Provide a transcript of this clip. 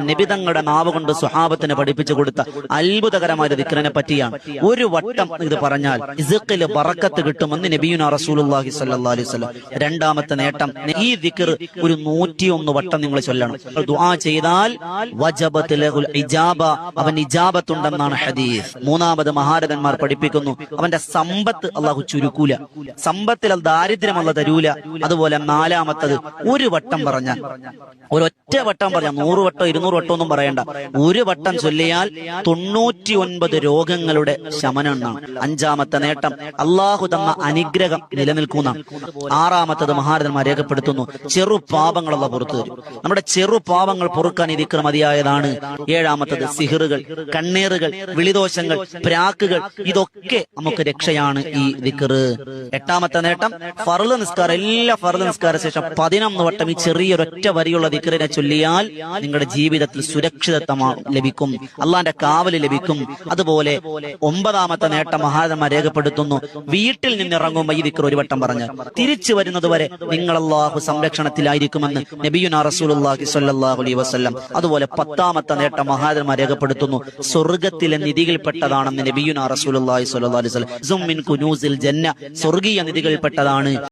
നബി നാവ് കൊണ്ട് സുഹാബത്തിന് പഠിപ്പിച്ചു കൊടുത്ത അത്ഭുതകരമായ ഒരു പറ്റിയാണ്. ഒരു വട്ടം ഇത് പറഞ്ഞാൽ ബറക്കത്ത് കിട്ടുമെന്ന് നബിയുന അലൈഹി വസല്ലം. രണ്ടാമത്തെ നേട്ടം ഈ ദിക്ർ ഒരു നൂറ്റിയൊന്ന് വട്ടം നിങ്ങൾ ചൊല്ലണം. ദുആ ചെയ്താൽ ഇജാബ. അവൻ ഇജാബത്തുണ്ടെന്നാണ് ഹദീസ്. മൂന്നാമത് മഹാരഥന്മാർ പഠിപ്പിക്കുന്നു. അവന്റെ സമ്പത്ത് അള്ളാഹു ചുരുക്കൂല. സമ്പത്തിൽ അത് ദാരിദ്ര്യം അല്ല തരൂല അതുപോലെ നാലാമത്തത് ഒരു വട്ടം പറഞ്ഞാൽ ഒരൊറ്റ വട്ടം പറഞ്ഞാൽ നൂറ് വട്ടം ഇരുന്നൂറ് വട്ടം ഒന്നും പറയണ്ട. ഒരു വട്ടം ചൊല്ലിയാൽ തൊണ്ണൂറ്റി ഒൻപത് രോഗങ്ങളുടെ ശമനം എന്നാണ്. അഞ്ചാമത്തെ നേട്ടം. അള്ളാഹു തന്ന അനുഗ്രഹം നിലനിൽക്കുന്ന ആറാമത്തത് മഹാരഥന്മാർ രേഖപ്പെടുത്തുന്നു. ചെറു പാപങ്ങളുള്ള പുറത്തു തരും. നമ്മുടെ ചെറു പാപങ്ങൾ പൊറുക്കാൻ ഇരിക്കുന്ന മതിയായതാണ്. ഏഴാമത്തത് സിഹിറുകൾ കണ്ണീറുകൾ വിളിദോഷങ്ങൾ പ്രാക്കുകൾ ഇതൊക്കെ നമുക്ക് രക്ഷയാണ് ഈ ദിക്കറ് എട്ടാമത്തെ നേട്ടം ഫർൾ നിസ്കാരം. എല്ലാ ഫർൾ നിസ്കാര ശേഷം പതിനൊന്ന് വട്ടം ഈ ചെറിയൊരൊറ്റ വരിയുള്ള ദിക്കറിനെ ചൊല്ലിയാൽ നിങ്ങളുടെ ജീവിതത്തിൽ സുരക്ഷിതത്വം ലഭിക്കും. അള്ളാന്റെ കാവൽ ലഭിക്കും. അതുപോലെ ഒമ്പതാമത്തെ നേട്ടം മഹാരന്മാർ രേഖപ്പെടുത്തുന്നു. വീട്ടിൽ നിന്ന് ഇറങ്ങുമ്പോൾ ഈ ദിക്കർ ഒരു വട്ടം പറഞ്ഞു തിരിച്ചു വരുന്നത് വരെ നിങ്ങൾ അള്ളാഹു സംരക്ഷണത്തിലായിരിക്കുമെന്ന് നബിയുന റസൂലുള്ളാഹി സ്വല്ലല്ലാഹു അലൈഹി വസല്ലം. അതുപോലെ പത്താമത്തെ നേട്ടം മഹാരന്മാർ രേഖപ്പെടുത്തുന്നു. സ്വർഗത്തിലെ നിധികൾപ്പെട്ടതാണെന്ന് നബിയുന റസൂലുള്ളാഹി സ്വല്ലല്ലാഹു അലൈഹി ജന്ന. സ്വർഗീയ നിധികൾപ്പെട്ടതാണ്